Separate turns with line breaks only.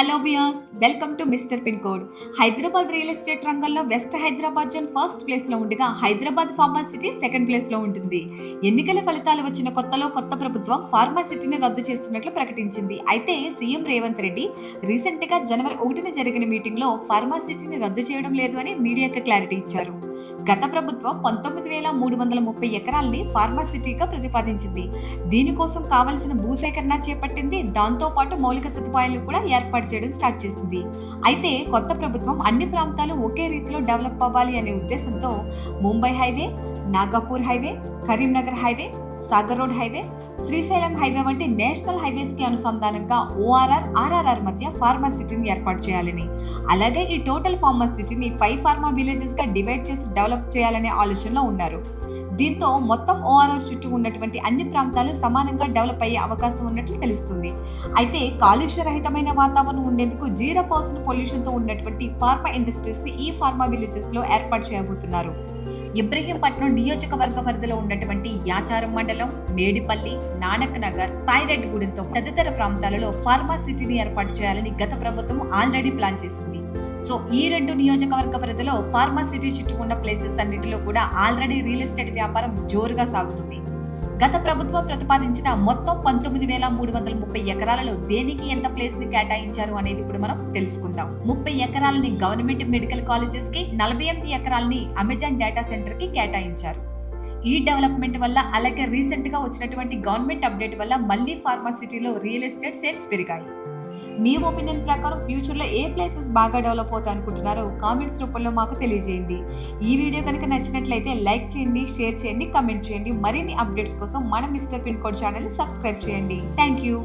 Hello Beas welcome to mister pin code. Hyderabad real estate రంగంలో west Hyderabad zone first ప్లేస్లో ఉండగా Hyderabad pharma city second ప్లేస్లో ఉంటుంది. ఎన్నికల ఫలితాలు వచ్చిన కొత్తలో కొత్త ప్రభుత్వం ఫార్మా సిటీని రద్దు చేస్తున్నట్లు ప్రకటించింది. అయితే సీఎం రేవంత్ రెడ్డి రీసెంట్గా జనవరి ఒకటిన జరిగిన మీటింగ్లో ఫార్మా సిటీని రద్దు చేయడం లేదు అని మీడియాకు క్లారిటీ ఇచ్చారు. గత ప్రభుత్వం పంతొమ్మిది వేల మూడు వందల ముప్పై ఎకరాల్ని ఫార్మా సిటీగా ప్రతిపాదించింది. దీనికోసం కావలసిన భూసేకరణ చేపట్టింది. దాంతో పాటు మౌలిక సదుపాయాలు కూడా ఏర్పాటు చేయడం స్టార్ట్ చేసింది. అయితే కొత్త ప్రభుత్వం అన్ని ప్రాంతాలు ఒకే రీతిలో డెవలప్ అవ్వాలి అనే ఉద్దేశంతో Mumbai highway Nagpur highway Karimnagar highway Sagar road highway Srisailam highway వంటి నేషనల్ హైవేస్కి అనుసంధానంగా ఓఆర్ఆర్ ఆర్ఆర్ఆర్ మధ్య ఫార్మా సిటీని ఏర్పాటు చేయాలని. అలాగే ఈ టోటల్ ఫార్మా సిటీని ఫైవ్ ఫార్మా విలేజెస్గా డివైడ్ చేసి డెవలప్ చేయాలనే ఆలోచనలో ఉన్నారు. దీంతో మొత్తం ఓఆర్ఆర్ చుట్టూ ఉన్నటువంటి అన్ని ప్రాంతాలు సమానంగా డెవలప్ అయ్యే అవకాశం ఉన్నట్లు తెలుస్తుంది. అయితే కాలుష్య రహితమైన వాతావరణం ఉండేందుకు జీరో పర్సెంట్ పొల్యూషన్తో ఉన్నటువంటి ఫార్మా ఇండస్ట్రీస్ ఈ ఫార్మా విలేజెస్లో ఏర్పాటు చేయబోతున్నారు. ఇబ్రహీంపట్నం నియోజకవర్గ పరిధిలో ఉన్నటువంటి యాచారం మండలం మేడిపల్లి నానక్ నగర్ పాయిరెడ్డిగూడెంతో తదితర ప్రాంతాలలో ఫార్మా సిటీని ఏర్పాటు చేయాలని గత ప్రభుత్వం ఆల్రెడీ ప్లాన్ చేసింది. సో ఈ రెండు నియోజకవర్గ పరిధిలో ఫార్మా సిటీ చుట్టూ ఉన్న ప్లేసెస్ అన్నిటిలో కూడా ఆల్రెడీ రియల్ ఎస్టేట్ వ్యాపారం జోరుగా సాగుతుంది. గత ప్రభుత్వం ప్రతిపాదించిన మొత్తం పంతొమ్మిది వేల మూడు వందల ముప్పై ఎకరాలలో దేనికి ఎంత ప్లేస్ని కేటాయించారు అనేది ఇప్పుడు మనం తెలుసుకుందాం. ముప్పై ఎకరాలని గవర్నమెంట్ మెడికల్ కాలేజెస్కి నలభై ఎనిమిది ఎకరాలని అమెజాన్ డేటా సెంటర్కి కేటాయించారు. ఈ డెవలప్మెంట్ వల్ల అలాగే రీసెంట్గా వచ్చినటువంటి గవర్నమెంట్ అప్డేట్ వల్ల మళ్ళీ ఫార్మాసిటీలో రియల్ ఎస్టేట్ సేల్స్ పెరిగాయి. మీ ఒపీనియన్ ప్రకారం ఫ్యూచర్లో ఏ ప్లేసెస్ బాగా డెవలప్ అవుతాయి అనుకుంటున్నారో కామెంట్స్ రూపంలో మాకు తెలియజేయండి. ఈ వీడియో కనుక నచ్చినట్లయితే లైక్ చేయండి షేర్ చేయండి కమెంట్ చేయండి. మరిన్ని అప్డేట్స్ కోసం మన mister pin code channel subscribe చేయండి. Thank you.